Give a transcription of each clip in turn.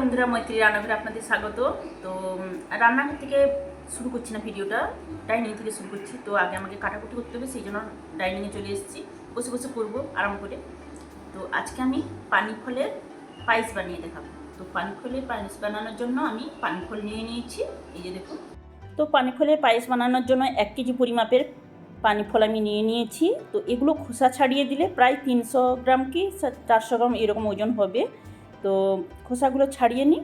বন্ধুরা, মৈত্রী রান্নাঘরে আপনাদের স্বাগত। তো রান্নাঘর থেকে শুরু করছি না ভিডিওটা ডাইনিং থেকে শুরু করছি। তো আগে আমাকে কাটাকুটি করতে হবে, সেই জন্য ডাইনিংয়ে চলে এসেছি। বসে বসে করব আরাম করে। তো আজকে আমি পানি ফলের পায়েস বানিয়ে দেখাবো। তো পানি ফলের পায়েস বানানোর জন্য আমি পানি ফল নিয়ে নিয়েছি, এই যে দেখুন। তো পানি ফলের পায়েস বানানোর জন্য এক কেজি পরিমাপের পানি ফল আমি নিয়ে নিয়েছি। তো এগুলো খোসা ছাড়িয়ে দিলে প্রায় তিনশো গ্রাম কি চারশো গ্রাম এরকম ওজন হবে। তো খোসাগুলো ছাড়িয়ে নিই।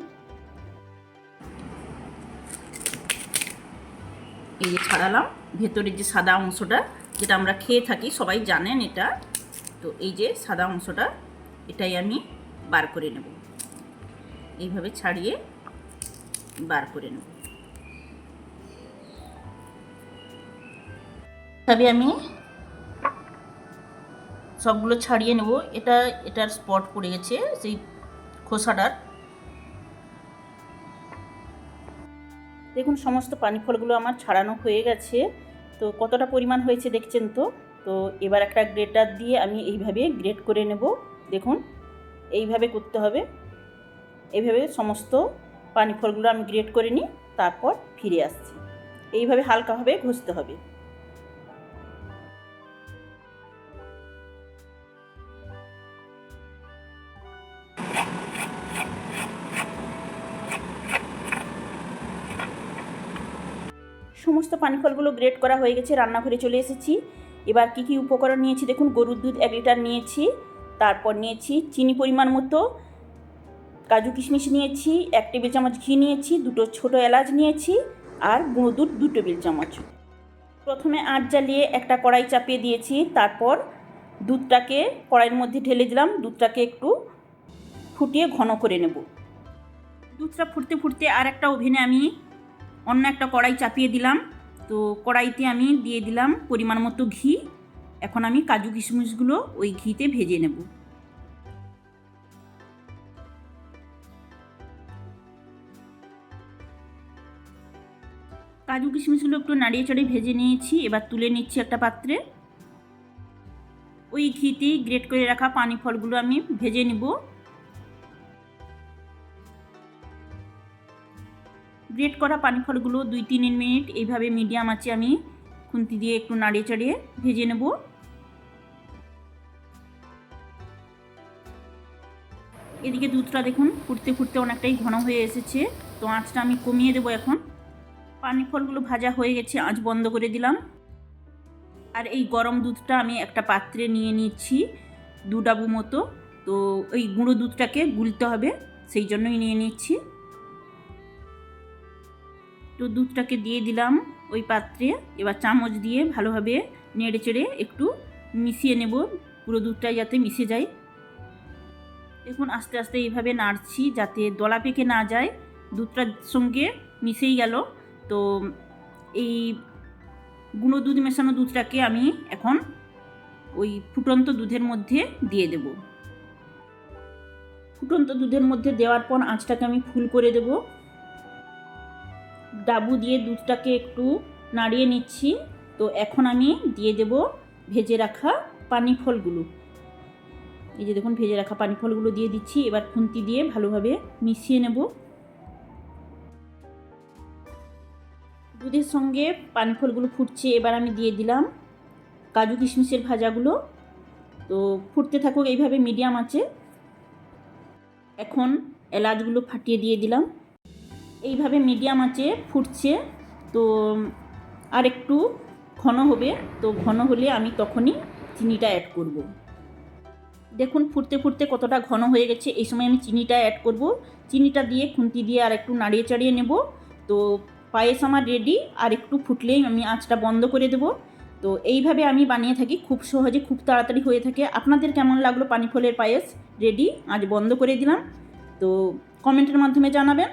এই যে ছাড়ালাম ভেতরের যে সাদা অংশটা, যেটা আমরা খেয়ে থাকি, সবাই জানেন এটা। তো এই যে সাদা অংশটা, এটাই আমি বার করে নেব। এইভাবে ছাড়িয়ে বার করে নেব। তবে আমি সবগুলো ছাড়িয়ে নেব। এটা, এটার স্পট পড়ে গেছে, সেই খোসাটার। দেখুন, সমস্ত পানি ফলগুলো আমার ছাড়ানো হয়ে গেছে। তো কতটা পরিমাণ হয়েছে দেখছেন তো? তো এবার একটা গ্রেটার দিয়ে আমি এইভাবে গ্রেট করে নেব। দেখুন, এইভাবে করতে হবে। এইভাবে সমস্ত পানি ফলগুলো আমি গ্রেট করে নিই, তারপর ফিরে আসছি। এইভাবে হালকাভাবে ঘষতে হবে। সমস্ত পানি ফলগুলো গ্রেট করা হয়ে গেছে, রান্নাঘরে চলে এসেছি। এবার কি কি উপকরণ নিয়েছি দেখুন, গরুর দুধ এক লিটার নিয়েছি, তারপর নিয়েছি চিনি পরিমাণ মতো, কাজু কিশমিশ নিয়েছি, এক টেবিল চামচ ঘি নিয়েছি, দুটো ছোট এলাচ নিয়েছি, আর গুঁড়ো দুধ দু টেবিল চামচ। প্রথমে আঁচ জ্বালিয়ে একটা কড়াই চাপিয়ে দিয়েছি, তারপর দুধটাকে কড়াইয়ের মধ্যে ঢেলে দিলাম, দুধটাকে একটু ফুটিয়ে ঘন করে নেব। দুধটা ফুটতে ফুটতে আর একটা ওভেনে আমি অন্য একটা কড়াই চাপিয়ে দিলাম। তো কড়াইতে আমি দিয়ে দিলাম পরিমাণ মতো ঘি। এখন আমি কাজু কিশমিশগুলো ওই ঘিতে ভেজে নেব। কাজু কিশমিশগুলো একটু নাড়িয়ে চড়িয়ে ভেজে নিয়েছি, এবার তুলে নিচ্ছি একটা পাত্রে। ওই ঘিতেই গ্রেট করে রাখা পানি ফলগুলো আমি ভেজে নিব। গ্রেট করা পানি ফলগুলো দুই তিন মিনিট, এইভাবে মিডিয়াম আছে আমি খুন্তি দিয়ে একটু নাড়িয়ে চাড়িয়ে ভেজে নেব। এদিকে দুধটা দেখুন ফুটতে ফুটতে অনেকটাই ঘন হয়ে এসেছে, তো আঁচটা আমি কমিয়ে দেবো এখন। পানি ফলগুলো ভাজা হয়ে গেছে, আঁচ বন্ধ করে দিলাম। আর এই গরম দুধটা আমি একটা পাত্রে নিয়ে নিচ্ছি দু ডাবু মতো। তো ওই গুঁড়ো দুধটাকে গুলতে হবে, সেই জন্যই নিয়ে নিচ্ছি। তো দুধটাকে দিয়ে দিলাম ওই পাত্রে। এবার চামচ দিয়ে ভালোভাবে নেড়ে চেড়ে একটু মিশিয়ে নেব। পুরো দুধটা যাতে মিশে যায়। দেখুন, আস্তে আস্তে এইভাবে নাড়ছি যাতে দলা পেকে না যায়। দুধটার সঙ্গে মিশেই গেল। তো এই গুঁড়ো দুধ, মেশানো দুধটাকে আমি এখন ওই ফুটন্ত দুধের মধ্যে দিয়ে দেব। ফুটন্ত দুধের মধ্যে দেওয়ার পর আঁচটাকে আমি ফুল করে দেবো। ডাবু দিয়ে দুধটাকে একটু নাড়িয়ে নিচ্ছি। তো এখন আমি দিয়ে দেব ভেজে রাখা পানি ফলগুলো এই যে দেখুন, ভেজে রাখা পানি ফলগুলো দিয়ে দিচ্ছি। এবার খুন্তি দিয়ে ভালোভাবে মিশিয়ে নেব। দুধের সঙ্গে পানি ফলগুলো ফুটছে, এবার আমি দিয়ে দিলাম কাজু কিশমিশের ভাজাগুলো। তো ফুটতে থাকুক, এইভাবে মিডিয়াম আছে। এখন এলাচগুলো ফাটিয়ে দিয়ে দিলাম। এইভাবে মিডিয়াম আঁচে ফুটছে, তো আর একটু ঘন হবে, তো ঘন হলে আমি তখনই চিনিটা অ্যাড করব। দেখুন ফুটতে ফুটতে কতটা ঘন হয়ে গেছে, এই সময় আমি চিনিটা অ্যাড করব। চিনিটা দিয়ে খুন্তি দিয়ে আর একটু নাড়িয়ে চাড়িয়ে নেব, তো পায়েস আমার রেডি আর একটু ফুটলেই আমি আঁচটা বন্ধ করে দেব। তো এইভাবে আমি বানিয়ে থাকি, খুব সহজে খুব তাড়াতাড়ি হয়ে থাকে। আপনাদের কেমন লাগল পানি ফলের পায়েস? রেডি আজ বন্ধ করে দিলাম। তো কমেন্টের মাধ্যমে জানাবেন।